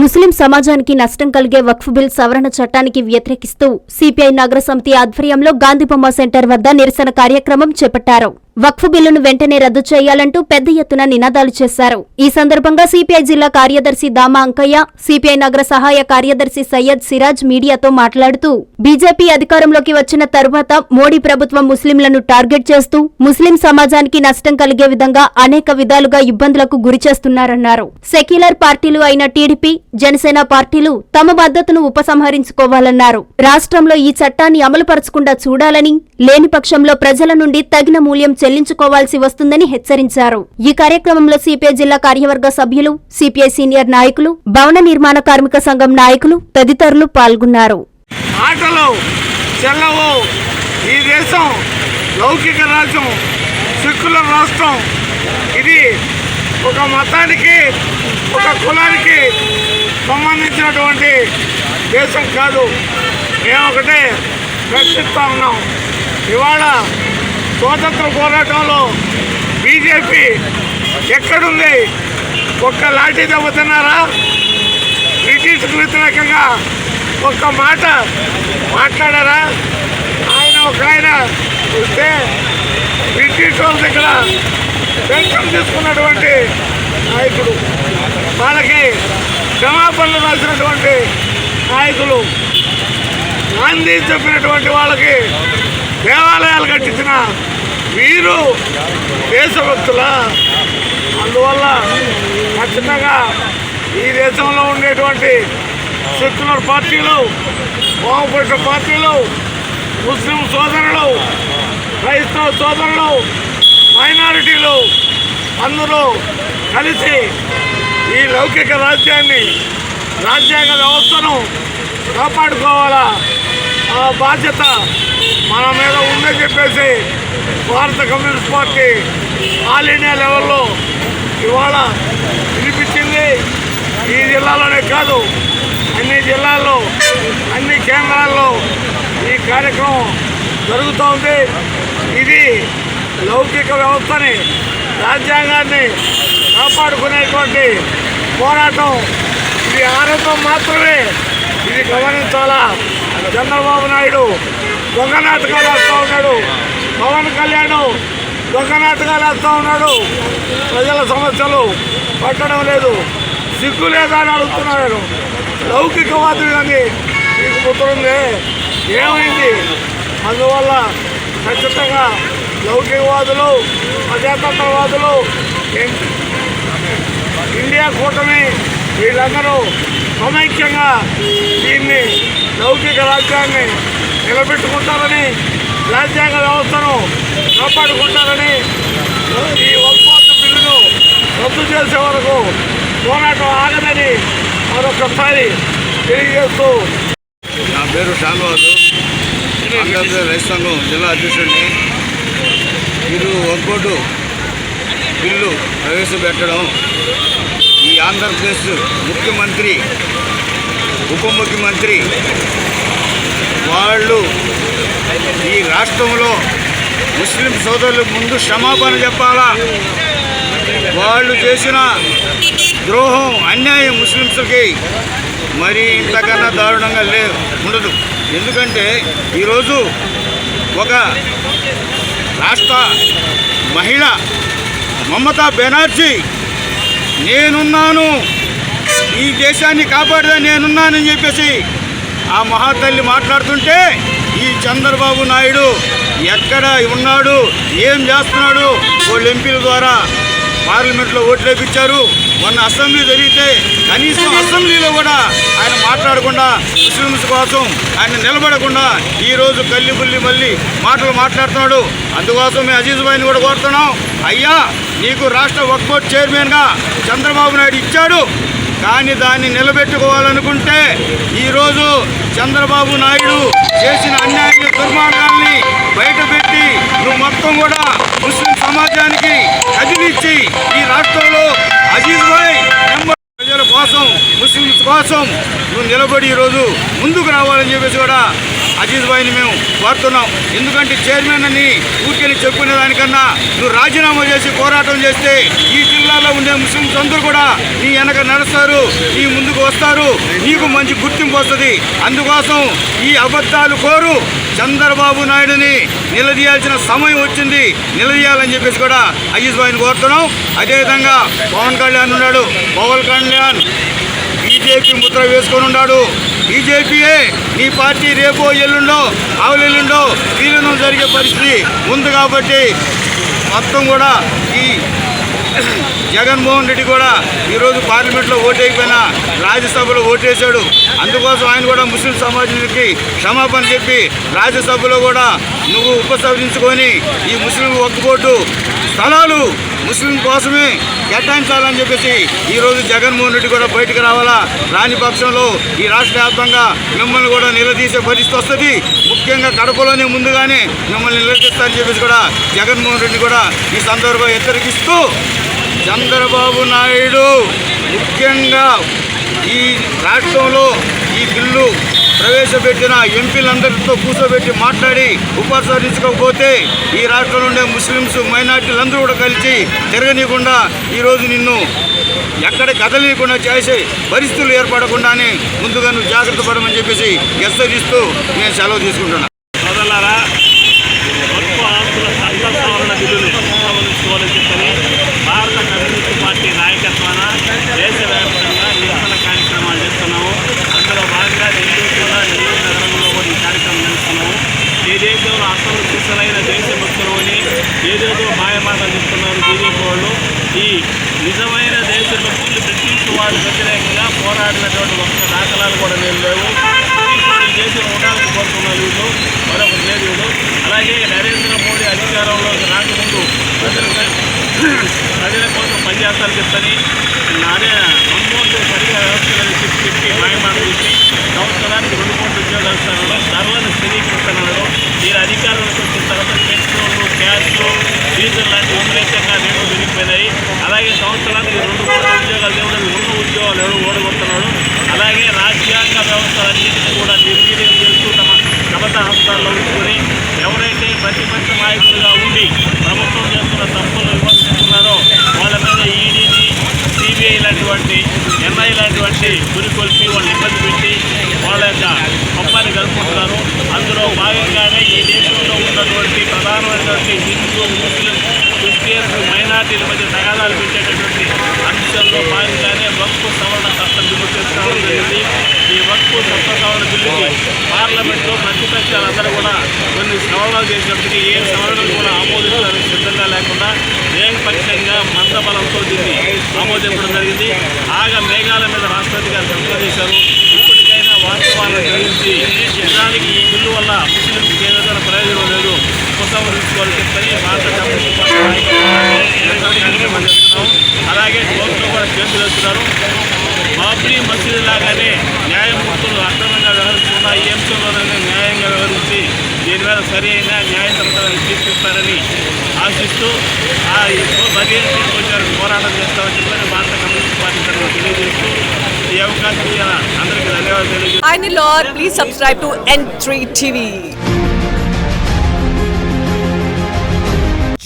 ముస్లిం సమాజానికి నష్టం కలిగే వక్ఫ్ బిల్ సవరణ చట్టానికి వ్యతిరేకిస్తూ సిపిఐ నగర సమితి ఆధ్వర్యంలో గాంధీబొమ్మ సెంటర్ వద్ద నిరసన కార్యక్రమం చేపట్టారు. వక్ఫ్ బిల్లును వెంటనే రద్దు చేయాలంటూ పెద్ద ఎత్తున నినాదాలు చేశారు. ఈ సందర్భంగా సిపిఐ జిల్లా కార్యదర్శి దామా అంకయ్య సిపిఐ నగర సహాయ కార్యదర్శి సయ్యద్ సిరాజ్ మీడియాతో మాట్లాడుతూ బీజేపీ అధికారంలోకి వచ్చిన తరువాత మోడీ ప్రభుత్వం ముస్లింలను టార్గెట్ చేస్తూ ముస్లిం సమాజానికి నష్టం కలిగే విధంగా అనేక విధాలుగా ఇబ్బందులకు గురి చేస్తున్నారన్నారు. సెక్యులర్ పార్టీలు అయిన టీడీపీ జనసేన పార్టీలు తమ బాధ్యతను ఉపసంహరించుకోవాలన్నారు. రాష్ట్రంలో ఈ చట్టాన్ని అమలుపరచకుండా చూడాలని లేని పక్షంలో ప్రజల నుండి తగిన మూల్యం చెల్లించుకోవాల్సి వస్తుందని హెచ్చరించారు. ఈ కార్యక్రమంలో సిపిఐ జిల్లా కార్యవర్గ సభ్యులు సిపిఐ సీనియర్ నాయకులు భవన నిర్మాణ కార్మిక సంఘం నాయకులు తదితరులు పాల్గొన్నారు. ఆటలు చెల్లవు. ఈ దేశం లౌకిక రాజ్యం సెక్యులర్ రాష్ట్రం. ఇది ఒక మతానికి ఒక కులానికి సంబంధించినటువంటి దేశం కాదు. మేము ఒకటే ప్రశ్నిస్తా ఉన్నాం. ఇవాళ స్వాతంత్ర పోరాటంలో బీజేపీ ఎక్కడుంది? ఒక్క లాఠీ దెబ్బతిన్నారా బ్రిటిష్కు వ్యతిరేకంగా ఒక్క మాట మాట్లాడారా? ఆయన ఒక ఆయన వస్తే బ్రిటిష్ వాళ్ళ దగ్గర పెన్షన్ తీసుకున్నటువంటి నాయకుడు. వాళ్ళకి క్షమాపణలు రాసినటువంటి నాయకులు గాంధీ చెప్పినటువంటి వాళ్ళకి దేవాలయాలు కట్టించిన వీరు దేశభక్తుల? అందువల్ల ఖచ్చితంగా ఈ దేశంలో ఉండేటువంటి సెక్యులర్ పార్టీలు వామపక్ష పార్టీలు ముస్లిం సోదరులు క్రైస్తవ సోదరులు మైనారిటీలు అందరూ కలిసి ఈ లౌకిక రాజ్యాన్ని రాజ్యాంగ వ్యవస్థను కాపాడుకోవాలా? బాధ్యత మన మీద ఉందని చెప్పేసి భారత కమ్యూనిస్ట్ పార్టీ ఆల్ ఇండియా లెవెల్లో ఇవాళ వినిపించింది. ఈ జిల్లాలోనే కాదు అన్ని జిల్లాల్లో అన్ని కేంద్రాల్లో ఈ కార్యక్రమం జరుగుతోంది ఇది లౌకిక వ్యవస్థని రాజ్యాంగాన్ని కాపాడుకునేటువంటి పోరాటం. ఇది ఆనందం మాత్రమే. ఇది గమనించాలా? చంద్రబాబు నాయుడు దొంగ నాటకాలు వేస్తూ ఉన్నాడు. పవన్ కళ్యాణ్ దొంగ నాటకాలు వేస్తూ ఉన్నాడు. ప్రజల సమస్యలు పట్టడం లేదు. సిగ్గు లేదా అని అడుగుతున్నాడు లౌకికవాదులు కానీ మీకు ముద్రుంది ఏమైంది? అందువల్ల ఖచ్చితంగా లౌకికవాదులు ప్రజాతంత్రవాదులు ఇండియా కూటమి వీళ్ళందరూ సమైక్యంగా దీన్ని లౌకిక రాజ్యాన్ని నిలబెట్టుకుంటారని రాజ్యాంగ వ్యవస్థను కాపాడుకుంటారని ఈ ఒప్పంద బిల్లును రద్దు చేసే వరకు పోరాటం ఆగదని మరొకసారి తెలియజేస్తూ నా పేరు షాన్వాజు ఆంధ్రప్రదేశ్ రైతు సంఘం జిల్లా అధ్యక్షుడిని. మీరు ఒక్కోటు బిల్లు ప్రవేశపెట్టడం ఈ ఆంధ్రప్రదేశ్ ముఖ్యమంత్రి ఉప ముఖ్యమంత్రి వాళ్ళు ఈ రాష్ట్రంలో ముస్లిం సోదరుల ముందు క్షమాపణ చెప్పాలా? వాళ్ళు చేసిన ద్రోహం అన్యాయం ముస్లింస్కి మరి ఇంతకన్నా దారుణంగా లే ఉండదు. ఎందుకంటే ఈరోజు ఒక రాష్ట్ర మహిళ మమతా బెనర్జీ నేనున్నాను. ఈ దేశాన్ని కాపాడదా నేనున్నానని చెప్పేసి ఆ మహాతల్లి మాట్లాడుతుంటే ఈ చంద్రబాబు నాయుడు ఎక్కడ ఉన్నాడు ఏం చేస్తున్నాడు వాళ్ళు ఎంపీల ద్వారా పార్లమెంట్లో ఓట్లు వేపించారు. మొన్న అసెంబ్లీ జరిగితే కనీసం అసెంబ్లీలో కూడా ఆయన మాట్లాడకుండా ముస్లిమ్స్ కోసం ఆయన నిలబడకుండా ఈరోజు కల్లి బుల్లి మళ్ళీ మాటలు మాట్లాడుతున్నాడు. అందుకోసం మేము అజీజ్ భాయ్ని కూడా కోరుతున్నాం. అయ్యా నీకు రాష్ట్ర వక్ బోర్డ్ చైర్మన్గా చంద్రబాబు నాయుడు ఇచ్చాడు. కానీ దాన్ని నిలబెట్టుకోవాలనుకుంటే ఈరోజు చంద్రబాబు నాయుడు చేసిన అన్యాయ దుర్మార్గాల్ని బయటపెట్టి నువ్వు మొత్తం కూడా ముస్లిం సమాజానికి కదిలిచ్చి ఈ రాష్ట్రంలో అజీజ్ భాయ్ ప్రజల కోసం ముస్లింస్ కోసం నువ్వు నిలబడి ఈరోజు ముందుకు రావాలని చెప్పేసి కూడా అజీజ్ భాయ్ని మేము కోరుతున్నాం ఎందుకంటే చైర్మన్ అని ఊరికని చెప్పుకునే దానికన్నా నువ్వు రాజీనామా చేసి పోరాటం చేస్తే ఈ జిల్లాలో ఉండే ముస్లింస్ అందరూ కూడా నీ వెనక నడుస్తారు నీ ముందుకు వస్తారు నీకు మంచి గుర్తింపు వస్తుంది. అందుకోసం ఈ అబద్ధాలు కోరు. చంద్రబాబు నాయుడుని నిలదీయాల్సిన సమయం వచ్చింది. నిలదీయాలని చెప్పేసి కూడా అజీజ్ భాయ్ని కోరుతున్నాం. అదేవిధంగా పవన్ కళ్యాణ్ ఉన్నాడు. పవన్ కళ్యాణ్ బీజేపీ ముద్ర వేసుకొని ఉన్నాడు. బీజేపీయే ఈ పార్టీ రేపో ఎల్లుండో ఆవులెల్లుండో విలీనం జరిగే పరిస్థితి ఉంది కాబట్టి మొత్తం కూడా ఈ జగన్మోహన్ రెడ్డి కూడా ఈరోజు పార్లమెంట్లో ఓటైపోయినా రాజ్యసభలో ఓటేశాడు. అందుకోసం ఆయన కూడా ముస్లిం సమాజానికి క్షమాపణ చెప్పి రాజ్యసభలో కూడా నువ్వు ఉపసంహరించుకొని ఈ ముస్లిం ఒక్కబోటు స్థలాలు ముస్లిం కోసమే కేటాయించాలని చెప్పేసి ఈరోజు జగన్మోహన్ రెడ్డి కూడా బయటకు రావాలా? రాని పక్షంలో ఈ రాష్ట్ర వ్యాప్తంగా మిమ్మల్ని కూడా నిలదీసే పరిస్థితి వస్తుంది. ముఖ్యంగా కడపలోనే ముందుగానే మిమ్మల్ని నిలదీస్తారని చెప్పేసి కూడా జగన్మోహన్ రెడ్డి కూడా ఈ సందర్భంగా హెచ్చరికిస్తూ చంద్రబాబు నాయుడు ముఖ్యంగా ఈ రాష్ట్రంలో ఈ బిల్లు ప్రవేశపెట్టిన ఎంపీలందరితో కూర్చోబెట్టి మాట్లాడి ఉపసంహరించుకోకపోతే ఈ రాష్ట్రంలో ఉండే ముస్లిమ్స్ మైనార్టీలందరూ కూడా కలిసి తిరగనీయకుండా ఈరోజు నిన్ను ఎక్కడ కదలనీయకుండా చేసే పరిస్థితులు ఏర్పడకుండానే ముందుగా నువ్వు జాగ్రత్త పడమని చెప్పేసి హెచ్చరిస్తూ నేను సెలవు తీసుకుంటున్నాను సోదరులారా వక్ఫ్ ఆస్తుల చట్ట సవరణ బిల్లుని ఆమోదించుకోవాలని చెప్పని భారత కమ్యూనిస్ట్ పార్టీ నాయకత్వాన దేశవ్యాప్తంగా నిరసన కార్యక్రమాలు చేస్తున్నాము అందులో భాగంగా నెల్లూరు జిల్లా నెల్లూరు నగరంలో కూడా ఈ కార్యక్రమం చేస్తున్నాము ఈ దేశంలో అసలు సిసలైన దేశభక్తులని ఏదేదో మాయమాటలు చెప్తున్నారు బీజేపీ వాళ్ళు ఈ నిజమైన దేశభక్తులు బ్రిటిష్ వాళ్ళు వ్యతిరేకంగా పోరాడినటువంటి ఒక్క దాఖలాలు కూడా నేను లేవు. చేసిన ఉండాలని కోరుతున్నారు వీళ్ళు మరొక లేదు అలాగే నరేంద్ర మోడీ అధికారంలోకి రాకముందు ప్రజల ప్రజల కోసం పనిచేస్తారు చెప్తని నానే భాగంగానే ఈ దేశంలో ఉన్నటువంటి ప్రధానమైనటువంటి హిందూ ముస్లిం క్రిస్టియన్స్ మైనార్టీల మధ్య తగాదాలు పెట్టేటటువంటి అంశంలో భాగంగానే వక్ఫ్ సవరణ చట్టం బిల్లు చేసుకోవడం జరిగింది ఈ వక్ఫ్ చట్ట సవరణ బిల్లుకి పార్లమెంట్లో ప్రతిపక్షాలందరూ కూడా కొన్ని సవరణలు చేసినప్పటికీ ఏ సవరణలు కూడా ఆమోదించడానికి సిద్ధంగా లేకుండా ఏకపక్షంగా మందబలంతో దీన్ని ఆమోదించడం జరిగింది. ఆగా మేఘాల మీద రాష్ట్రపతి గారు సంప్రదించారు వాస్తవాలను గ్రహించి నిజానికి ఈ బిల్లు వల్ల ముస్లింలకు ఏ ప్రయోజనం లేదు. ఉపసంహరించుకోవాలి చెప్పని భారత కమ్యూనిస్ట్ పార్టీ అలాగే కోర్టులో కూడా కేసులు వేస్తున్నారు. బాబ్రీ మసీదు లాగానే న్యాయమూర్తులు అక్రమంగా వ్యవహరిస్తున్న ఈ అంశంలోనే న్యాయంగా వ్యవహరించి దీని మీద సరి అయిన న్యాయసమ్మతాన్ని తీసుకొస్తారని ఆశిస్తూ ఆ బదిలీ తీసుకొచ్చారని పోరాటం చేస్తామని చెప్పి భారత కమ్యూనిస్ట్ పార్టీ తరఫున తెలియజేస్తూ ఈ అవకాశం ఇచ్చిన అందరికీ ధన్యవాదాలు తెలియజేస్తూ Hi Nilor, please subscribe to N3 TV.